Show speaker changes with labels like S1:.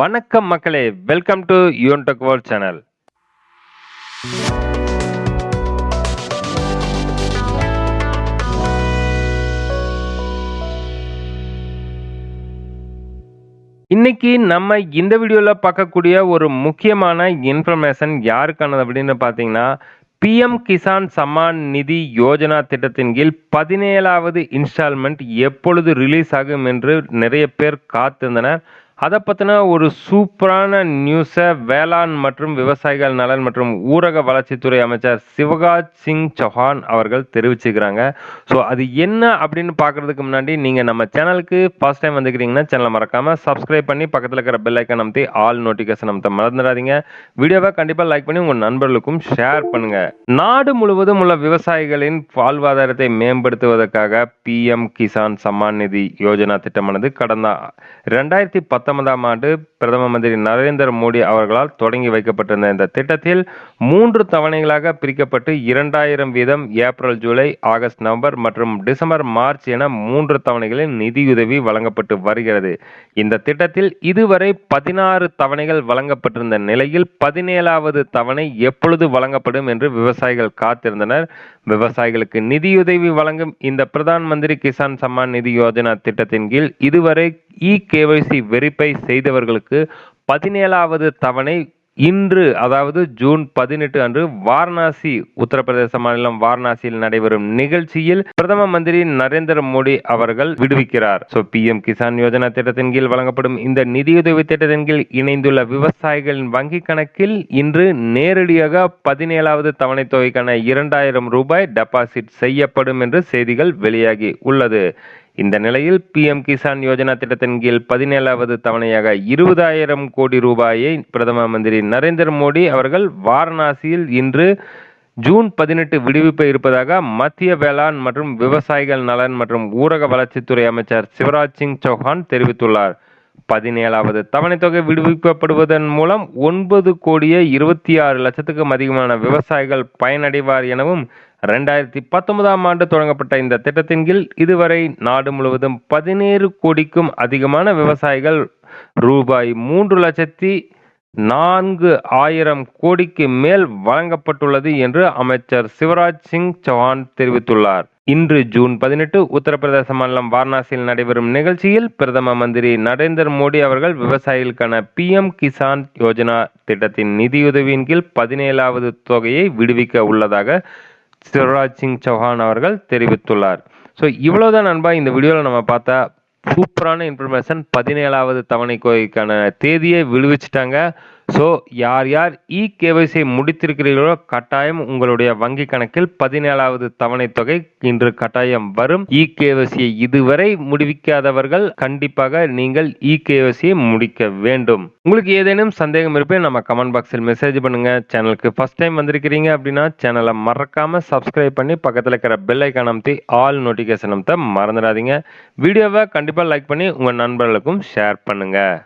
S1: வணக்கம் மக்களே. Welcome to Yun tech world channel இன்னைக்கு நம்ம இந்த வீடியோவில் பார்க்கக்கூடிய ஒரு முக்கியமான இன்ஃபர்மேஷன் யாருக்கானது அப்படின்னு பார்த்தீங்கன்னா பிஎம் கிசான் சம்மான் நிதி யோஜனா திட்டத்தின் கீழ் பதினேழாவது இன்ஸ்டால்மெண்ட் எப்பொழுது ரிலீஸ் ஆகும் என்று நிறைய பேர் காத்திருந்தனர். அதை பற்றின ஒரு சூப்பரான நியூஸை வேளாண் மற்றும் விவசாயிகள் நலன் மற்றும் ஊரக வளர்ச்சித்துறை அமைச்சர் சிவகாஜ் சிங் சௌஹான் அவர்கள் தெரிவிச்சுக்கிறாங்க ஸோ அது என்ன அப்படின்னு பார்க்குறதுக்கு முன்னாடி நீங்கள் நம்ம சேனலுக்கு ஃபர்ஸ்ட் டைம் வந்துக்கிறீங்கன்னா சேனலை மறக்காமல் சப்ஸ்கிரைப் பண்ணி பக்கத்தில் இருக்கிற பெல் ஐக்கன் அமைத்தி ஆல் நோட்டிஃபிகேஷன் அமைத்த மறந்துடாதீங்க. வீடியோவை கண்டிப்பாக லைக் பண்ணி உங்கள் நண்பர்களுக்கும் ஷேர் பண்ணுங்கள் நாடு முழுவதும் உள்ள விவசாயிகளின் வாழ்வாதாரத்தை மேம்படுத்துவதற்காக பிஎம் கிசான் சம்மான் நிதி யோஜனா திட்டமானது கடந்த ரெண்டாயிரத்தி பத்தொன்பதாம் ஆண்டு பிரதம மந்திரி நரேந்திர மோடி அவர்களால் தொடங்கி வைக்கப்பட்டிருந்த இந்த திட்டத்தில் மூன்று தவணைகளாக பிரிக்கப்பட்டு இரண்டாயிரம் வீதம் ஏப்ரல் ஜூலை ஆகஸ்ட் நவம்பர் மற்றும் டிசம்பர் மார்ச் என மூன்று தவணைகளில் நிதியுதவி வழங்கப்பட்டு வருகிறது. இந்த திட்டத்தில் இதுவரை பதினாறு தவணைகள் வழங்கப்பட்டிருந்த நிலையில் பதினேழாவது தவணை எப்பொழுது வழங்கப்படும் என்று விவசாயிகள் காத்திருந்தனர். விவசாயிகளுக்கு நிதியுதவி வழங்கும் இந்த பிரதான் மந்திரி கிசான் சம்மான் நிதி யோஜனா திட்டத்தின் கீழ் இதுவரை இ கேஒய்சி வெரிஃபை செய்தவர்களுக்கு பதினேழாவது தவணை இன்று அதாவது ஜூன் பதினெட்டு அன்று வாரணாசி உத்தரப்பிரதேச மாநிலம் வாரணாசியில் நடைபெறும் நிகழ்ச்சியில் பிரதம மந்திரி நரேந்திர மோடி அவர்கள் விடுவிக்கிறார். ஸோ பிஎம் கிசான் யோஜனா திட்டத்தின் கீழ் வழங்கப்படும் இந்த நிதியுதவி திட்டத்தின் கீழ் இணைந்துள்ள விவசாயிகளின் வங்கி கணக்கில் இன்று நேரடியாக பதினேழாவது தவணை தொகைக்கான இரண்டாயிரம் ரூபாய் டெபாசிட் செய்யப்படும் என்று செய்திகள் வெளியாகி உள்ளது. இந்த நிலையில் பிஎம் கிசான் யோஜனா திட்டத்தின் கீழ் பதினேழாவது தவணையாக இருபதாயிரம் கோடி ரூபாயை பிரதம மந்திரி நரேந்திர மோடி அவர்கள் வாரணாசியில் இன்று ஜூன் பதினெட்டு விடுவிப்பு இருப்பதாக மத்திய வேளாண் மற்றும் விவசாயிகள் நலன் மற்றும் ஊரக வளர்ச்சித்துறை அமைச்சர் சிவராஜ் சிங் சௌஹான் தெரிவித்துள்ளார். பதினேழாவது தவணை தொகை விடுவிக்கப்படுவதன் மூலம் ஒன்பது கோடியே இருபத்தி ஆறு லட்சத்துக்கும் அதிகமான விவசாயிகள் பயனடைவார் எனவும் ரெண்டாயிரத்தி பத்தொன்பதாம் ஆண்டு தொடங்கப்பட்ட இந்த திட்டத்தின் கீழ் இதுவரை நாடு முழுவதும் பதினேழு கோடிக்கும் அதிகமான விவசாயிகள் ரூபாய் மூன்று லட்சத்தி நான்கு ஆயிரம் கோடிக்கு மேல் வழங்கப்பட்டுள்ளது என்று அமைச்சர் சிவராஜ் சிங் சௌஹான் தெரிவித்துள்ளார். இன்று ஜூன் பதினெட்டு உத்தரப்பிரதேச மாநிலம் வாரணாசியில் நடைபெறும் நிகழ்ச்சியில் பிரதம மந்திரி நரேந்திர மோடி அவர்கள் விவசாயிகளுக்கான பிஎம் கிசான் யோஜனா திட்டத்தின் நிதியுதவியின் கீழ் பதினேழாவது தொகையை விடுவிக்க உள்ளதாக சிவராஜ் சிங் சௌஹான் அவர்கள் தெரிவித்துள்ளார். ஸோ இவ்வளவுதான் நண்பா இந்த வீடியோவில் நம்ம பார்த்தா சூப்பரான இன்ஃபர்மேஷன் பதினேழாவது தவணை கோய்க்கான தேதியை விடுவிச்சிட்டாங்க. ஸோ யார் யார் இ கேவைசி முடித்திருக்கிறீர்களோ கட்டாயம் உங்களுடைய வங்கி கணக்கில் பதினேழாவது தவணை தொகை இன்று கட்டாயம் வரும். இ கேவைசியை இதுவரை முடிவிக்காதவர்கள் கண்டிப்பாக நீங்கள் இ கேவைசியை முடிக்க வேண்டும். உங்களுக்கு ஏதேனும் சந்தேகம் இருப்பேன் நம்ம கமெண்ட் பாக்ஸில் மெசேஜ் பண்ணுங்க. சேனலுக்கு ஃபர்ஸ்ட் டைம் வந்திருக்கிறீங்க அப்படின்னா சேனலை மறக்காம சப்ஸ்கிரைப் பண்ணி பக்கத்தில் இருக்கிற பெல் ஐக்கான் அமைத்தி ஆல் நோட்டிஃபிகேஷன் அமைத்த மறந்துடாதீங்க. வீடியோவை கண்டிப்பாக லைக் பண்ணி உங்கள் நண்பர்களுக்கும் ஷேர் பண்ணுங்கள்